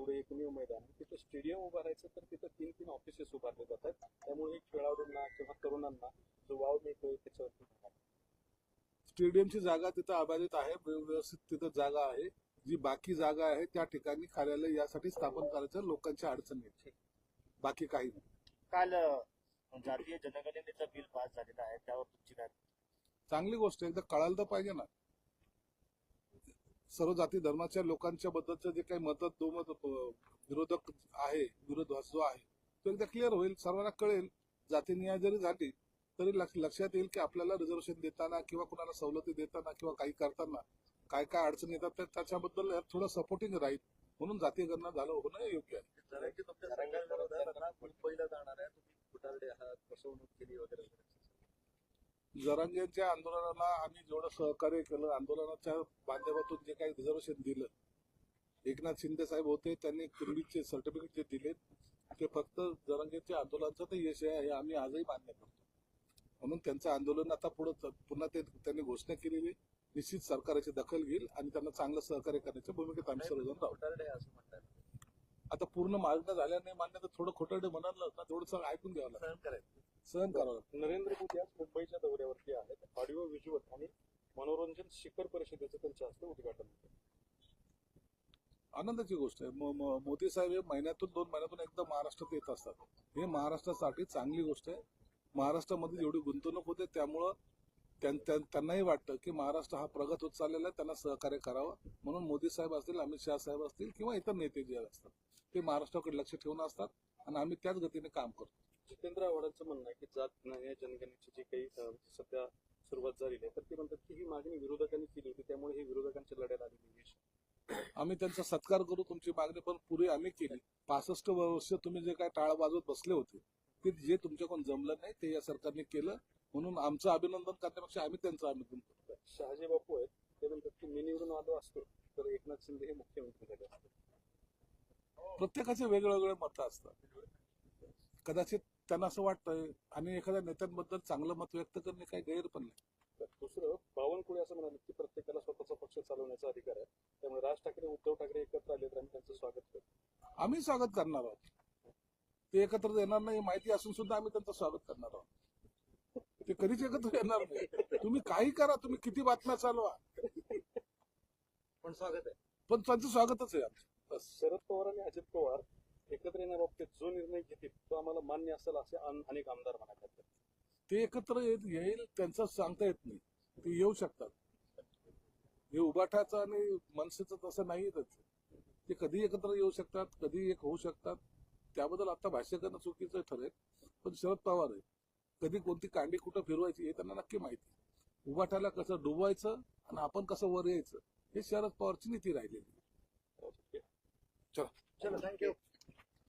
तेवढे एकमेव मैदान तिथं स्टेडियम उभारायचं तर तिथं तीन तीन ऑफिसेस उभारले जातात. त्यामुळे खेळाडूंना किंवा तरुणांना जो वाव मिळतोय त्याच्यावरती स्टेडियमची जागा तिथं अबाधित आहे. व्य- व्यवस्थित तिथं जागा आहे. जी बाकी जागा आहे त्या ठिकाणी कार्यालय यासाठी स्थापन करायचं. लोकांच्या अडचणी. बाकी काही नाही. काल जातीय जनगणनेचं बिल पास झालेलं आहे. त्यावर तुमची काय चांगली गोष्ट आहे. एकदा कळायला तर पाहिजे ना. सर्व जाती धर्माच्या लोकांच्या बद्दलचं जे काही मदत दोमत विरोधक आहे विरोध जो आहे तो एकदा क्लिअर होईल सर्वांना कळेल. जाती न्याय जरी झाली तरी लक्ष- लक्षात येईल की आपल्याला रिझर्वेशन देताना किंवा कुणाला सवलती देताना किंवा काही करताना काय काय अडचणी येतात त्याच्याबद्दल थोडं सपोर्टिंग राहील. म्हणून जाती गणना झालं होणं योग्य आहे. पहिला जाणार आहे? तुम्ही आहात फसवणूक केली वगैरे. जरांगेच्या आंदोलनाला आम्ही जेवढं सहकार्य केलं आंदोलनाच्या माध्यमातून जे काही रिझर्वेशन दिलं एकनाथ शिंदे साहेब होते त्यांनी कुर्मीचे सर्टिफिकेट जे दिले ते फक्त जरांगेच्या आंदोलनाचं यश आहे हे आम्ही आजही मान्य करतो. म्हणून त्यांचं आंदोलन आता पुढे पुन्हा ते त्यांनी घोषणा केलेली निश्चित सरकारची दखल घेईल आणि त्यांना चांगलं सहकार्य करण्याच्या भूमिकेत आम्ही सर्वजण राहू. आता पूर्ण मागणं झाल्याने मान्य तर थोडं खोटं म्हणाल ना थोडंसं ऐकून घ्यावं लागेल. सहन करावं नरेंद्र मोदी आज मुंबईच्या दौऱ्यावरती आहेत. ऑडिओ व्हिज्युअल आणि मनोरंजन शिखर परिषदेचं त्यांच्या हस्ते उद्घाटन होतं. आनंदाची गोष्ट आहे. मोदी साहेब हे महिन्यातून दोन महिन्यातून एकदा महाराष्ट्रात येत असतात. हे महाराष्ट्रासाठी चांगली गोष्ट आहे. महाराष्ट्रामध्ये जेवढी गुंतवणूक होते त्यामुळं त्यांनाही वाटतं की महाराष्ट्र हा प्रगत होत चाललेला आहे. त्यांना सहकार्य करावं. म्हणून मोदी साहेब असतील अमित शहा साहेब असतील किंवा इतर नेते जे असतात ते महाराष्ट्राकडे लक्ष ठेवून असतात आणि आम्ही त्याच गतीने काम करतो. जितेंद्र आव्हाडांचं म्हणणं आहे की जात न्याय जनगणनेची जी काही सध्या सुरुवात झालेली आहे तर ते म्हणतात की ही मागणी विरोधकांनी केली होती त्यामुळे ही विरोधकांच्या लढ्याला आलेली आम्ही त्यांचा सत्कार करू तुमची मागणी पण पुरी आम्ही केली. पासष्ट वर्ष तुम्ही जे काय टाळ वाजवत बसले होते ते जे तुमच्याकडून जमलं नाही ते या सरकारने केलं. म्हणून आमचं अभिनंदन करण्यापेक्षा आम्ही त्यांचं अभिनंदन करतो. शहाजी बापू आहेत ते म्हणतात की मी निवडून आलो असतो तर एकनाथ शिंदे हे मुख्यमंत्री झाले असते. प्रत्येकाचे वेगवेगळे मतं असतात. कदाचित त्यांना असं वाटतंय आणि एखाद्या नेत्यांबद्दल चांगलं मत व्यक्त करणे काही गैर पण नाही. तर दुसरं बावनकुळे असं म्हणाले की प्रत्येकाला स्वतःचा पक्ष चालवण्याचा अधिकार आहे. त्यामुळे राज ठाकरे उद्धव ठाकरे एकत्र आले तर आम्ही त्यांचं स्वागत करतो. आम्ही स्वागत करणार आहोत. ते एकत्र येणार नाही माहिती असून सुद्धा आम्ही त्यांचं स्वागत करणार आहोत. ते कधीच एकत्र येणार नाही. तुम्ही काही करा तुम्ही किती बातम्या चालवा. पण स्वागत आहे. पण त्यांचं स्वागतच आहे आमचं. शरद पवार आणि अजित पवार एकत्र येण्याबाबतीत जो निर्णय घेतील तो आम्हाला मान्य असेल असे अन- अनेक आमदार म्हणाले ते एकत्र येत येईल त्यांचं सांगता येत नाही. ते येऊ शकतात. हे उभाठाचं आणि मनसेचं तसं नाही ते कधी एकत्र येऊ शकतात कधी एक होऊ शकतात. त्याबद्दल आता भाष्य करणं चुकीचं ठरेल पण शरद पवार आहे. कधी कोणती कांडी कुठं फिरवायची हे त्यांना नक्की माहिती उभाठाला कसं डुबवायचं आणि आपण कसं वर यायचं हे शरद पवारची नीती राहिलेली चला. थँक्यू